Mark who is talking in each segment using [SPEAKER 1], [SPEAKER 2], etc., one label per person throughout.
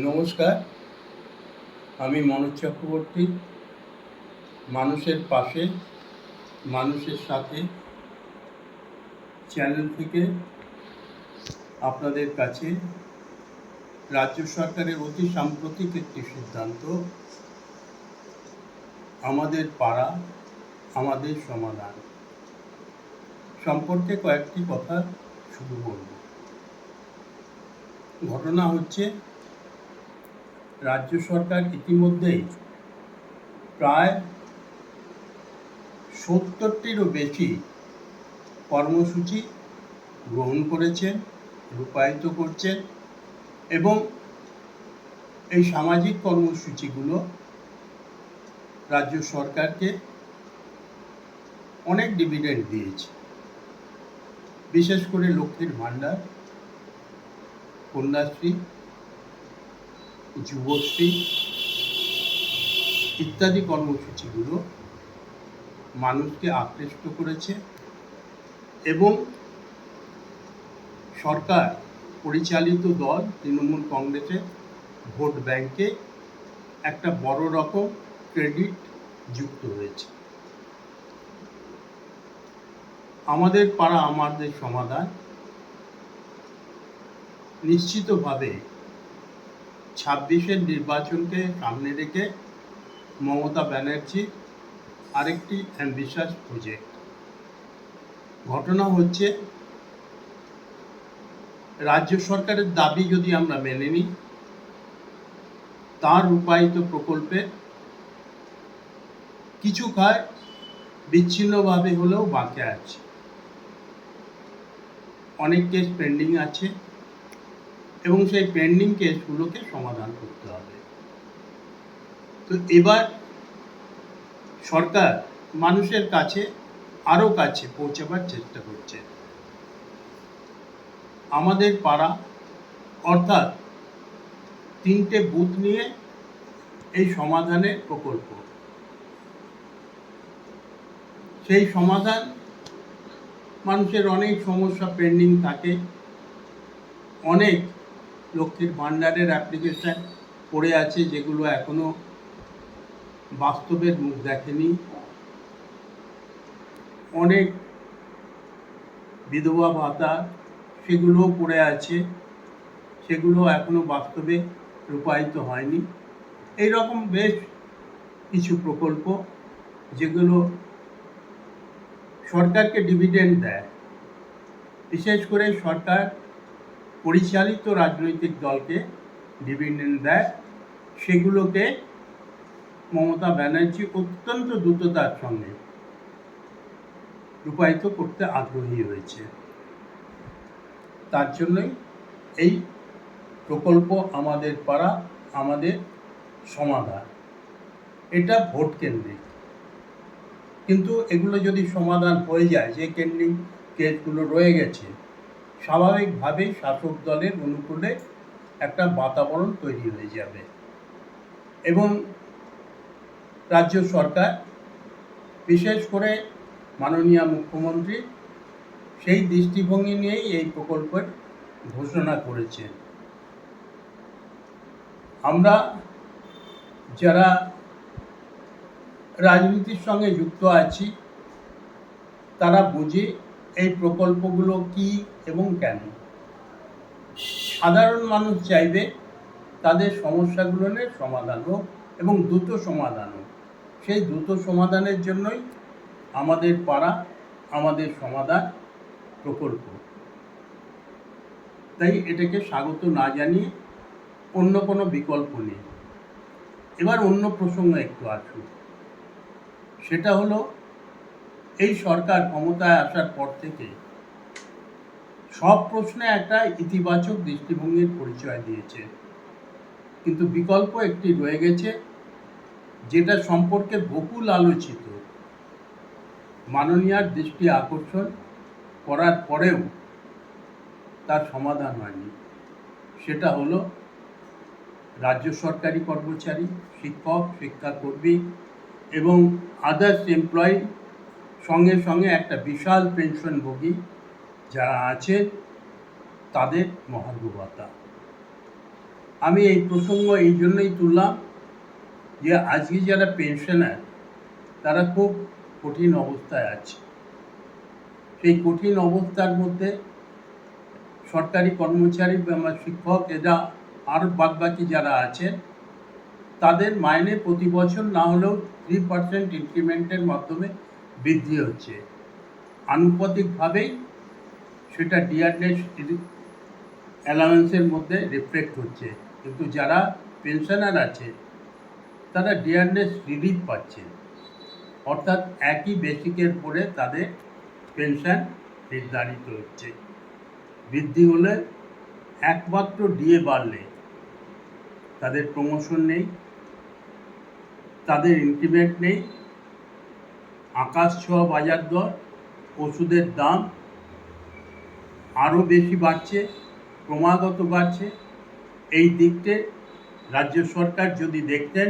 [SPEAKER 1] নমস্কার, আমি মনোজ চক্রবর্তী। মানুষের পাশে, মানুষের সাথে চ্যানেল থেকে আপনাদের কাছে রাজ্য সরকারের অতি সাম্প্রতিক একটি সিদ্ধান্ত। আমাদের পাড়া, আমাদের সমাধান। সম্পর্কে কয়েকটি কথা শুরু করব ঘটনা হচ্ছে রাজ্য সরকার ইতিমধ্যেই প্রায় সত্তরটিরও বেশি কর্মসূচি গ্রহণ করেছেন রূপায়িত করছেন এবং এই সামাজিক কর্মসূচিগুলো রাজ্য সরকারকে অনেক ডিভিডেন্ড দিয়েছে। বিশেষ করে লক্ষ্মীর ভাণ্ডার, কন্যাশ্রী যুবশ্রী ইত্যাদি কর্মসূচিগুলো মানুষকে আকৃষ্ট করেছে এবং সরকার পরিচালিত দল তৃণমূল কংগ্রেসের ভোট ব্যাংকে একটা বড় রকম ক্রেডিট যুক্ত হয়েছে। আমাদের পাড়া আমাদের সমাধান নিশ্চিতভাবে ছাব্বিশের নির্বাচনকে সামনে রেখে মমতা ব্যানার্জি আরেকটি অ্যাম্বিশাস প্রজেক্ট। ঘটনা হচ্ছে, রাজ্য সরকারের দাবি যদি আমরা মেনে নিই, তার রূপায়িত প্রকল্পে কিছু কাজ বিচ্ছিন্নভাবে হলেও বাকি আছে। অনেক কেস পেন্ডিং আছে। এবং সেই পেন্ডিং কেসগুলোকে সমাধান করতে হবে। তো এবার সরকার মানুষের কাছে আরও কাছে পৌঁছাবার চেষ্টা করছে। আমাদের পাড়া, অর্থাৎ তিনটে বুথ নিয়ে এই সমাধানের প্রকল্প। সেই সমাধান, মানুষের অনেক সমস্যা পেন্ডিং থাকে। অনেক লক্ষ্মীর ভাণ্ডারের অ্যাপ্লিকেশন পড়ে আছে, যেগুলো এখনও বাস্তবের মুখ দেখেনি। অনেক বিধবা ভাতা সেগুলোও পড়ে আছে, সেগুলো এখনও বাস্তবে রূপায়িত হয়নি। এই রকম বেশ কিছু প্রকল্প, যেগুলো সরকারকে ডিভিডেন্ড দেয়। বিশেষ করে সরকার পরিচালিত রাজনৈতিক দলকে ডিভিডেন্ড দেয়। সেগুলোকে মমতা ব্যানার্জি অত্যন্ত দ্রুততার সঙ্গে রূপায়িত করতে আগ্রহী হয়েছে। তার জন্যই এই প্রকল্প আমাদের পাড়া, আমাদের সমাধান। এটা ভোট কেন্দ্রিক। কিন্তু এগুলো যদি সমাধান হয়ে যায়, যে কেন্দ্রিক কেসগুলো রয়ে গেছে স্বাভাবিকভাবেই শাসক দলের অনুকূলে একটা বাতাবরণ তৈরি হয়ে যাবে। এবং রাজ্য সরকার, বিশেষ করে মাননীয় মুখ্যমন্ত্রী, সেই দৃষ্টিভঙ্গি নিয়েই এই প্রকল্পের ঘোষণা করেছেন। আমরা যারা রাজনীতির সঙ্গে যুক্ত আছি, তারা বুঝি এই প্রকল্পগুলো কি এবং কেন? সাধারণ মানুষ চাইবে তাদের সমস্যাগুলো নিয়ে সমাধান হোক এবং দ্রুত সমাধান হোক। সেই দ্রুত সমাধানের জন্যই আমাদের পাড়া, আমাদের সমাধান প্রকল্প। তাই এটাকে স্বাগত না জানিয়ে অন্য কোনো বিকল্প নেই। এবার অন্য প্রসঙ্গ একটু আসুক। সেটা হলো এই সরকার ক্ষমতায় আসার পর থেকে সব প্রশ্নে একটা ইতিবাচক দৃষ্টিভঙ্গির পরিচয় দিয়েছে। কিন্তু বিকল্প একটি রয়ে গেছে, যেটা সম্পর্কে বহুল আলোচিত। মাননীয়ার দৃষ্টি আকর্ষণ করার পরেও তার সমাধান হয়নি। সেটা হলো রাজ্য সরকারি কর্মচারী, শিক্ষক, শিক্ষাকর্মী এবং আদার্স এমপ্লয়ি সঙ্গে সঙ্গে একটা বিশাল পেনশনভোগী যারা আছে, তাদের মহার্ঘ ভাতা আমি এই প্রসঙ্গ এই জন্যই তুললাম যে আজকে যারা পেনশনার তারা খুব কঠিন অবস্থায় আছে। সেই কঠিন অবস্থার মধ্যে সরকারি কর্মচারী বা শিক্ষক, এরা আর বাদবাকি যারা আছে, তাদের মাইনে প্রতি বছর না হলেও থ্রি পার্সেন্ট ইনক্রিমেন্টের মাধ্যমে বৃদ্ধি হচ্ছে। আনুপাতিকভাবেই সেটা ডিআরএস অ্যালাউন্সের মধ্যে রিফ্লেক্ট হচ্ছে। কিন্তু যারা পেনশনার আছে, তারা ডিআরএস রিলিফ পাচ্ছে। অর্থাৎ একই বেসিকের পরে তাদের পেনশন নির্ধারিত হচ্ছে। বৃদ্ধি হলে একমাত্র ডিএ বাড়লে তাদের প্রমোশন নেই, তাদের ইনক্রিমেন্ট নেই আকাশ ছোঁয়া বাজার দর, ওষুধের দাম আরও বেশি বাড়ছে, ক্রমাগত বাড়ছে। এই দিকটে রাজ্য সরকার যদি দেখতেন,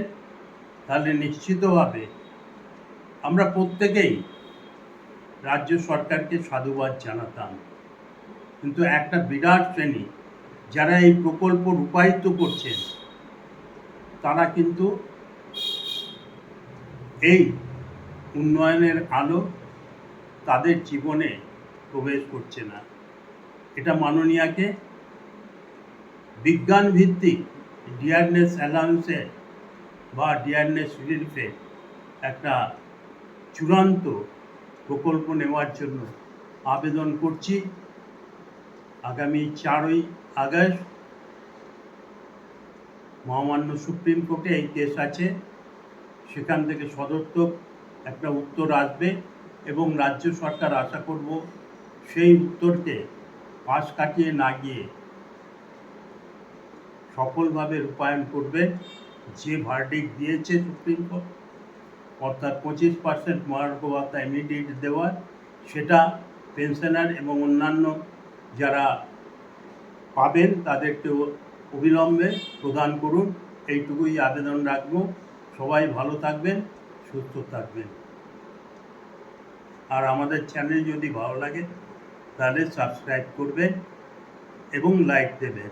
[SPEAKER 1] তাহলে নিশ্চিতভাবে আমরা প্রত্যেকেই রাজ্য সরকারকে সাধুবাদ জানাতাম। কিন্তু একটা বিরাট শ্রেণি, যারা এই প্রকল্প রূপায়িত করছেন, তারা কিন্তু এই উন্নয়নের আলো তাদের জীবনে প্রবেশ করছে না। এটা মাননীয়াকে বিজ্ঞান ভিত্তিক ডিয়ারনেস অ্যালাউন্সে বা ডিয়ারনেস রিলিফে একটা চূড়ান্ত প্রকল্প নেওয়ার জন্য আবেদন করছি। আগামী চারই আগস্ট মহামান্য সুপ্রিম কোর্টে এই কেস আছে। সেখান থেকে সদর্থক একটা উত্তর আসবে এবং রাজ্য সরকার আশা করব সেই উত্তরকে পাশ কাটিয়ে না গিয়ে সফলভাবে রূপায়ণ করবে যে ভার্ডিক দিয়েছে সুপ্রিম কোর্ট। অর্থাৎ পঁচিশ পার্সেন্ট মহার্ঘ ভাতা ইমিডিয়েট দেওয়ার সেটা পেনশনার এবং অন্যান্য যারা পাবেন তাদেরকে অবিলম্বে প্রদান করুন। এইটুকুই আবেদন রাখব। সবাই ভালো থাকবেন। সুস্থ থাকবেন। আর আমাদের চ্যানেল যদি ভালো লাগে তাহলে সাবস্ক্রাইব করবেন এবং লাইক দেবেন।